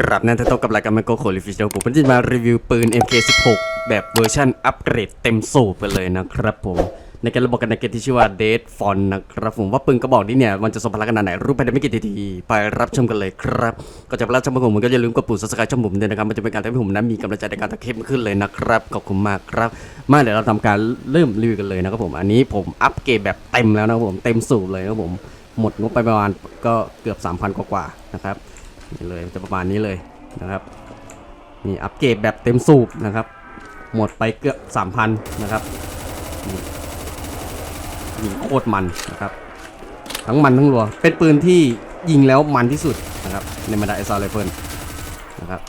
กรับนั่นถ้าตบกับรายการมันโกโคลิฟิชผมก็จะมารีวิวปืน MK16 แบบเวอร์ชันอัปเกรดเต็มสูบไปเลยนะครับผม ในการระบบกันในเกมที่ชื่อว่า Dead Font นะครับผมว่าปืนกระบอกนี้เนี่ย มันจะทรงพลังขนาดไหน รูปภายในไม่กี่ที ไปรับชมกันเลยครับ ก็จะรับชมผมก็อย่าลืมกดปุ่ม subscribe ช่องผมด้วยนะครับ มันจะเป็นการทำให้ผมนั้นมีกำลังใจในการทำคลิปขึ้นเลยนะครับขอบคุณมากครับ มาเดี๋ยวเราทำการเริ่มรีวิวกันเลยนะครับผมอันนี้ผมอัปเกรดแบบเต็มแล้วนะครับผมเต็มสูบเลยนะครับผมหมดงบไปประมาณก็เกือบ3,000กว่าๆนะครับ นี่เลยจะประมาณนี้เลยนะครับนี่อัปเกรดแบบเต็มสูบนะครับ หมดไปเกือบ3,000นะครับนี่ยิงโคตรมันนะครับ ทั้งมันทั้งรัว เป็นปืนที่ยิงแล้วมันที่สุดนะครับในบรรดาไอซอลไรเฟิลนะครับ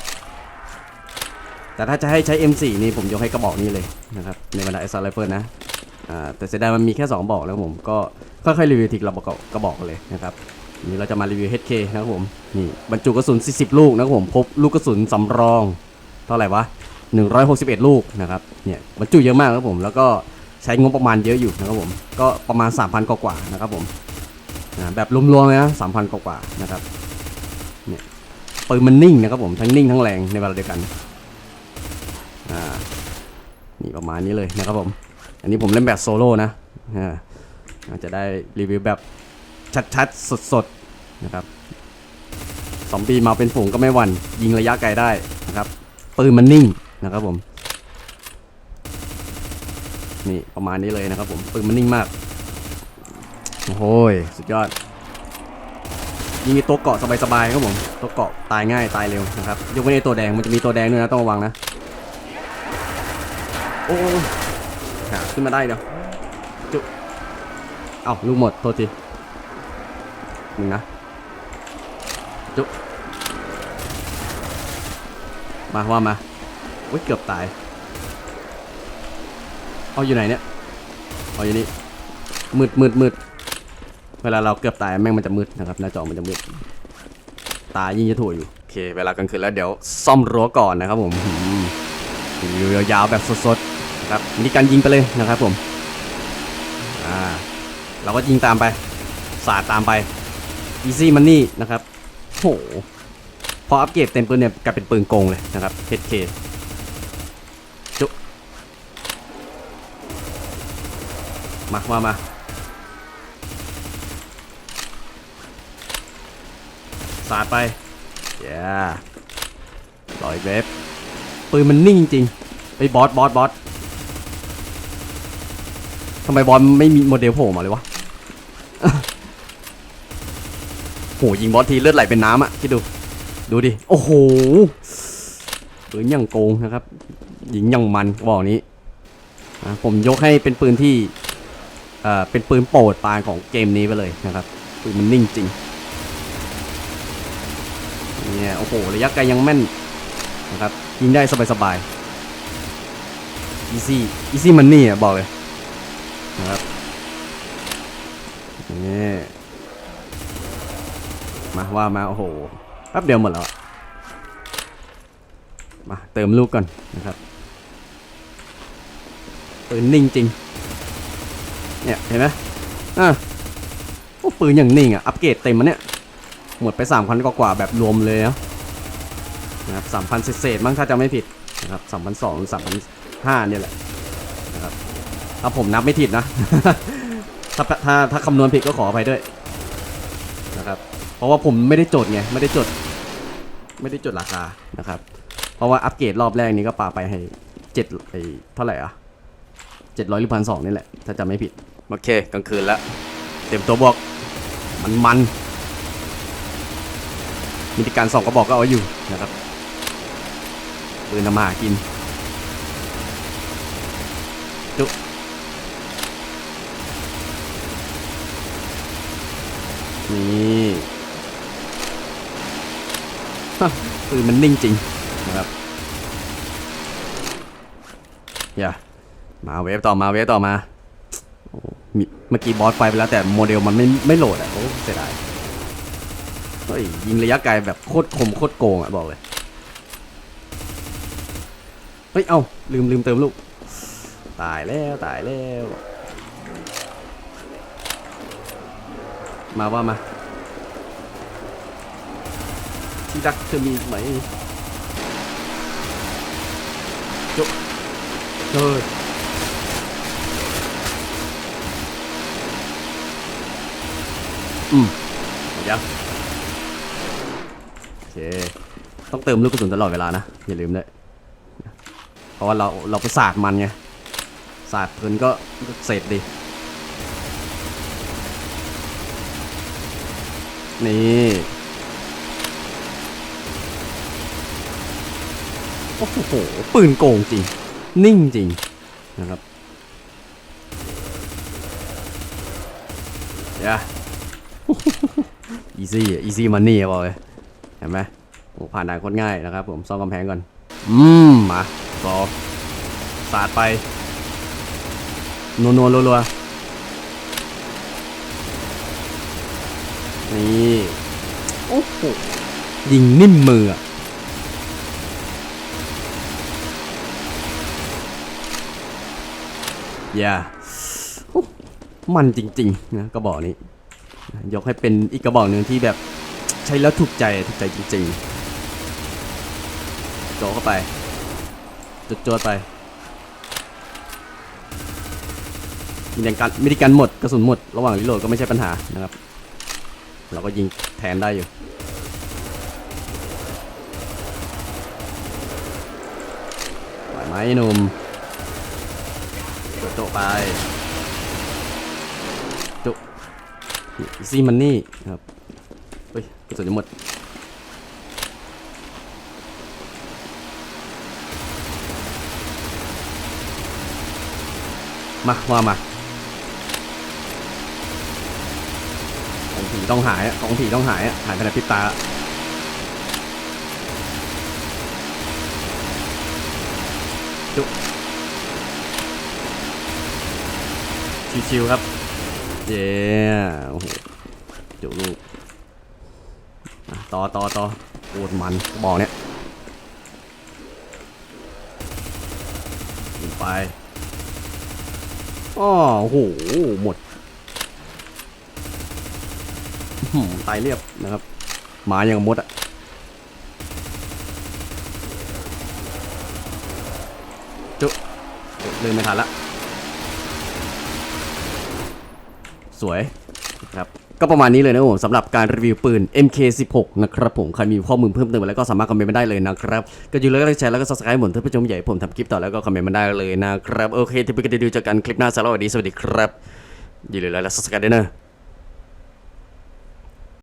แต่ถ้าจะให้ใช้ M4 นี่ผมยกให้กระบอกนี้เลยนะครับในบรรดาไอซอลไรเฟิลนะแต่เสียดายมันมีแค่ 2 บอกแล้วผมก็ค่อยๆรีวิวทีละบอกกระบอกเลยนะครับ นี่เราจะมารีวิว HK นะครับผมนี่บรรจุกระสุน 40 ลูกนะครับผมพบลูกกระสุนสำรอง เท่าไหร่วะ 161 ลูกนะครับเนี่ยบรรจุเยอะมากครับผมแล้วก็ใช้งบประมาณเยอะอยู่นะครับผมก็ประมาณ 3,000 กว่าๆนะครับผมนะแบบรวมๆเลยนะ3,000 กว่าๆนะครับเนี่ยปืนมันนิ่งนะครับผมทั้งนิ่งทั้งแรงในเวลาเดียวกันอ่านี่ประมาณนี้เลยนะครับผม อันนี้ผมเล่นแบบโซโล่นะอ่าจะได้รีวิวแบบ ชัดๆ สดๆ นะครับซอมบี้มาเป็นฝูงก็ไม่หวั่นยิงระยะไกลได้นะครับปืนมันนิ่งนะครับผม นี่ประมาณนี้เลยนะครับผมปืนมันนิ่งมากโอ้โหยสุดยอดยิงไอ้ตัวเกาะสบายๆครับผมตัวเกาะตายง่ายตายเร็วนะครับยกเว้นตัวแดงมันจะมีตัวแดงด้วยนะต้องระวังนะโอ้หาขึ้นมาได้เดี๋ยวจุเอ้าลูกหมดโทษที มึงนะจุ๊บมาว่ามาอุ้ยเกือบตาย เอาอยู่ไหนเนี่ย เอาอยู่นี่มืดมืดมืดเวลาเราเกือบตายแม่งมันจะมืดนะครับหน้าจอมันจะมืด ตายิ่งจะถั่วอยู่ โอเค เวลากลางคืนแล้วเดี๋ยวซ่อมรั้วก่อนนะครับผมหืมรีวิวยาวๆแบบสดๆนะครับวิธีการยิงไปเลยนะครับผม อ่า เราก็ยิงตามไป สาดตามไป Easy Money นะครับโหพออัปเกรดเต็มปืนเนี่ยกลายเป็นปืนโกงเลยนะครับ HK จุมามามาสาดไปเย้ลอยเวฟปืนมันนิ่งจริงไปบอสบอสบอสทำไมบอสไม่มีโมเดลโผล่มาเลยวะ โห ยิงบอสทีเลือดไหลเป็นน้ำอะคิดดู ดูดิ โอ้โหปืนยังโกงนะครับ ยิงยังมันบอกนี้ ผมยกให้เป็นปืนที่เอ่อเป็นปืนโปรดปานของเกมนี้ไปเลยนะครับ ปืนมันนิ่งจริง เนี่ย โอ้โห ระยะไกลยังแม่นนะครับ ยิงได้สบายๆ easy easy money อะบอกเลยนะครับนี่ มาว่ามาโอ้โหแป๊บเดียวหมดแล้วมาเติมลูกก่อนนะครับปืนนิ่งจริง เนี่ยเห็นไหมอะโอ้ปืนอย่างนิ่งอะ อัปเกรดเต็มมันเนี่ย หมดไป3 0 0 0กว่าแบบรวมเลยนะนะครับสามพันเศษๆมั้งถ้าจะไม่ผิดนะครับสามพันสองสามพันห้าเนี่ยแหละนะครับถ้าผมนับไม่ผิดนะ ถ้าถ้าถ้าคำนวณผิดก็ขออภัยด้วย รับเพราะว่าผมไม่ได้จดไงไม่ได้จด ไม่ได้จดราคานะครับ เพราะว่าอัปเกรดรอบแรกนี้ก็ปาไปให้เจ็ดไอเท่าไหร่อะเจ็ดร้อยหรือพันสองนี่แหละ ถ้าจำไม่ผิด โอเคกลางคืนแล้ว เต็มตัวบอกมันมันมีที่การส่องก็บอกก็เอาไว้อยู่นะครับปืนทำมาหากินจุนี่ ปืนมันนิ่งจริงนะครับอย่ามาเวฟต่อมาเวฟต่อมาเมื่อกี้บอสไฟไปแล้วแต่โมเดลมันไม่ไม่โหลดอะโอ้เสียดายเฮ้ยยิงระยะไกลแบบโคตรคมโคตรโกงอะบอกเลยเฮ้ยเอ้าลืมลืมเติมลูกตายแล้วตายแล้ว มาว่ามา ที่รักเธอมีไหมจบเอออืมยังโอเค ต้องเติมลูกกระสุนตลอดเวลานะ อย่าลืมเลยเพราะว่าเราเราไปสาดมันไงสาดเพลินก็เสร็จดินี่ โอ้โห ปืนโกงจริง นิ่งจริงนะครับเดี๋ยวอีซี่อีซี่มันนี่บอกเลยเห็นไหมโอ้ผ่านด่านโคตรง่ายนะครับผมซ่อมกำแพงก่อน อืม มาต่อสาดไปนัวนัวๆรัวๆนี่ โอ้โห ยิงนิ่มมืออะ ยามันจริงๆนะกระบอกนี้ ยกให้เป็นอีกกระบอกหนึ่งที่แบบใช้แล้วถูกใจถูกใจจริงๆโจเข้าไปจุดจวดไปมีแรงกันมีการหมดกระสุนหมด ระหว่างรีโหลดก็ไม่ใช่ปัญหานะครับ เราก็ยิงแทนได้อยู่ไหวไหมหนุ่ม โจโจไปโจซีมันนี่ครับเฮ้ยกระสุนจะหมดมาว่ามาของผีต้องหายอะของผีต้องหายอะหายไปในพริบตาจุ ชิวๆครับ เย้โอ้โหจุลูกต่อต่อต่อโคตรมันบอกเนี้ยไปอ้อโอ้โห หมดตายเรียบนะครับ หมาอย่างมดอะจุเดินไม่ทันละ ส วยครับก็ประมาณนี้เลยนะผมสำหรับการรีวิวปืน MK16 นะครับผมใครมีข้อมูลเพิ่มเติมแล้วก็สามารถคอมเมนต์มาได้เลยนะครับก็อย่าลืมแล้วก็แชร์แล้วก็ subscribe หมถ้าผู้ชมใหญ่ผมทำคลิปต่อแล้วก็คอมเมนต์มาได้เลยนะครับโอเคที่ไปกันดูเจอกันคลิปหน้าสำหรับวันนี้สวัสดีครับอย่าลืมแล้วก็ subscribe ด้วยนะ